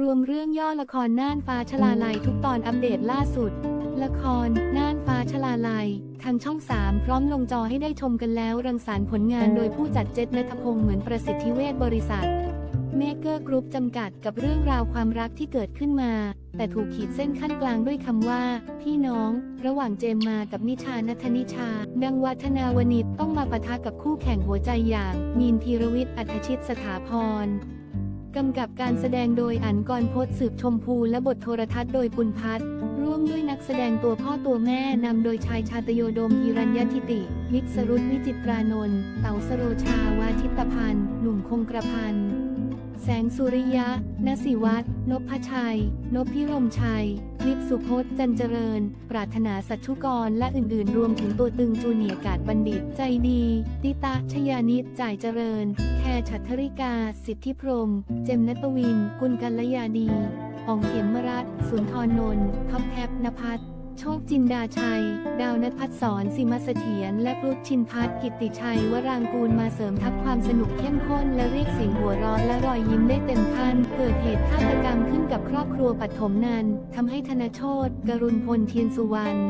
รวมเรื่องย่อละครน่านฟ้าชลาลัยทุกตอนอัปเดตล่าสุด ละครน่านฟ้าชลาลัย ทางช่อง 3 พร้อมลงจอให้ได้ชมกันแล้ว รังสรรค์ผลงานโดยผู้จัดเจษนัทพงษ์เหมือนประสิทธิเวชบริษัทเมเกอร์กรุ๊ปจำกัดกับเรื่องราวความรักที่เกิดขึ้นมา แต่ถูกขีดเส้นขั้นกลางด้วยคำว่า พี่น้อง ระหว่างเจมมากับนิชานัทนิชา ดังวัฒนาวนิชต้องมาปะทะกับคู่แข่งหัวใจอย่างมีนพีรวิทย์อัธชิตสถาพร กำกับการแสดงโดยอันกรพศสืบชมพูและบทโทรทัศน์โดยปุณพัฒน์ร่วมด้วยนักแสดงตัวพ่อตัวแม่นำโดยชายชาตโยโดมฮิรัญยทิติ มิตรสรุตวิจิตรานนท์เต๋าสโรชาวาทิตพันธ์หนุ่มคงกระพันธ์แสงสุริยะ นสิวัตรนพชัย นพพิรมชัย ลิปสุพจน์จันเจริญ ปรารถนาสัชชุกร และอื่นๆ รวมถึงตัวตึงจูเนียกาดบัณฑิต ใจดี ติตาชยานิตจ่ายเจริญ แคร์ฉัตริกา สิทธิพรม เจมส์นัตวิน กุลกัลยาดี อองเข็มมรัตสุนทรนนท์ท็อปแคปนภัทร โชคจินดาชัย ดาวนัทพัฒน์สอนสิมเสถียร และฟลุกชินพัฒน์กิติชัยวรางกูลมาเสริมทัพความสนุกเข้มข้นและเรียกเสียงหัวเราะและรอยยิ้มได้เต็มขั้น เกิดเหตุฆาตกรรมขึ้นกับครอบครัวปัถมนันทำให้ธนโชตกรุณพลเทียนสุวรรณ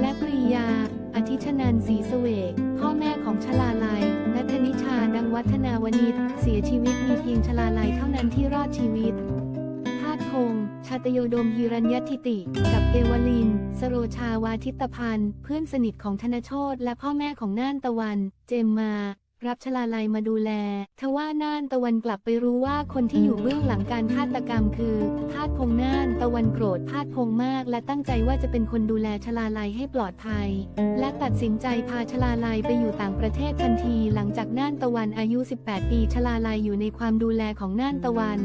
และปรียา อธิชนันศรีเสวก พ่อแม่ของชลาลัย นัทนิชา ดังวัฒนาวนิชเสียชีวิตมีเพียงชลาลัยเท่านั้นที่รอดชีวิต งษ์ชาตโยโดมฮิรัญยทิติ กับเกวลิน สโรชาวาทิตพันธ์ เพื่อนสนิทของธนโชตและพ่อแม่ของน่านตะวัน เจมมา รับชลาลัยมาดูแล ทว่าน่านตะวันกลับไปรู้ว่าคนที่อยู่เบื้องหลังการฆาตกรรมคือพาดพงน่านตะวันโกรธพาดพงมาก และตั้งใจว่าจะเป็นคนดูแลชลาลัยให้ปลอดภัย และตัดสินใจพาชลาลัยไปอยู่ต่างประเทศทันที หลังจากน่านตะวันอายุ 18 ปีชลาลัยอยู่ในความดูแลของน่านตะวัน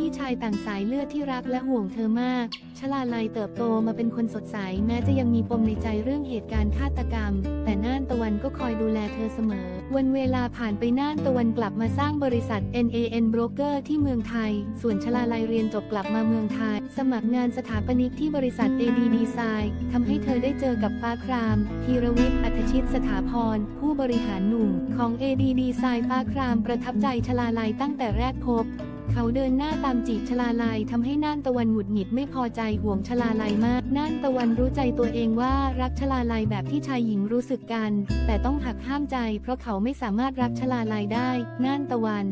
พี่ชายต่างสายเลือดที่รักและห่วงเธอมาก ชลาลัยเติบโตมาเป็นคนสดใส แม้จะยังมีปมในใจเรื่องเหตุการณ์ฆาตกรรม แต่น่านตะวันก็คอยดูแลเธอเสมอ วันเวลาผ่านไปน่านตะวันกลับมาสร้างบริษัท NAN Broker ที่เมืองไทย ส่วนชลาลัยเรียนจบกลับมาเมืองไทย สมัครงานสถาปนิกที่บริษัท AD Design ทำให้เธอได้เจอกับฟ้าคราม พีรวิทย์อัธชิตสถาพร ผู้บริหารหนุ่มของ AD Design ฟ้าครามประทับใจชลาลัยตั้งแต่แรกพบ เขาเดินหน้าตามจีบชลาลัยทำให้น่านตะวันหงุดหงิดไม่พอใจห่วงชลาลัยมาก น่านตะวันรู้ใจตัวเองว่ารักชลาลัยแบบที่ชายหญิงรู้สึกกัน แต่ต้องหักห้ามใจ เพราะเขาไม่สามารถรักชลาลัยได้ น่านตะวัน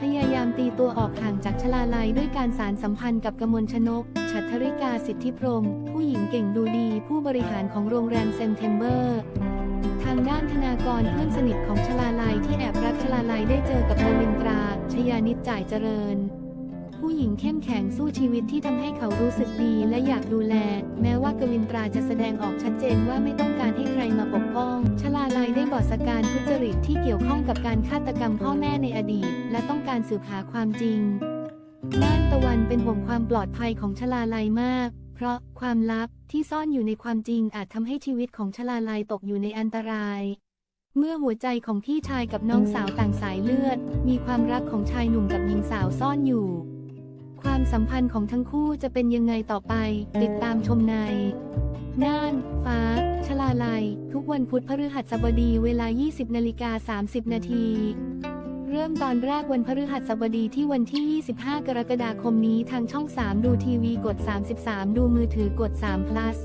พยายามตีตัวออกห่างจากชลาลัยด้วยการสารสัมพันธ์กับกมลชนก ฉัตริกาสิทธิพรม ผู้หญิงเก่งดูดี ผู้บริหารของโรงแรมเซมเทมเบอร์ ด้านธนากรเพื่อนสนิทของชลาลัยที่แอบรักชลาลัยได้เจอกับโมวินตรา ชยานิจจ่ายเจริญ ผู้หญิงเข้มแข็งสู้ชีวิตที่ทำให้เขารู้สึกดีและอยากดูแล แม้ว่ากวินตราจะแสดงออกชัดเจนว่าไม่ต้องการให้ใครมาปกป้อง ชลาลัยได้บอสการทุจริตที่เกี่ยวข้องกับการฆาตกรรมพ่อแม่ในอดีต และต้องการสืบหาความจริงด้านตะวันเป็นห่วงความปลอดภัยของชลาลัยมาก เพราะความลับที่ซ่อนอยู่ในความจริงอาจทำให้ชีวิตของชลาลัยตกอยู่ในอันตราย เมื่อหัวใจของพี่ชายกับน้องสาวต่างสายเลือด มีความรักของชายหนุ่มกับหญิงสาวซ่อนอยู่ ความสัมพันธ์ของทั้งคู่จะเป็นยังไงต่อไป ติดตามชมในน่าน ฟ้า ชลาลัย ทุกวันพุธพฤหัสบดีเวลา 20นาฬิกา30 นาที เริ่มตอนแรกวันพฤหัสบดีที่วันที่ 25 กรกฎาคมนี้ทางช่อง 3 ดูทีวีกด 33 ดูมือถือกด3 plus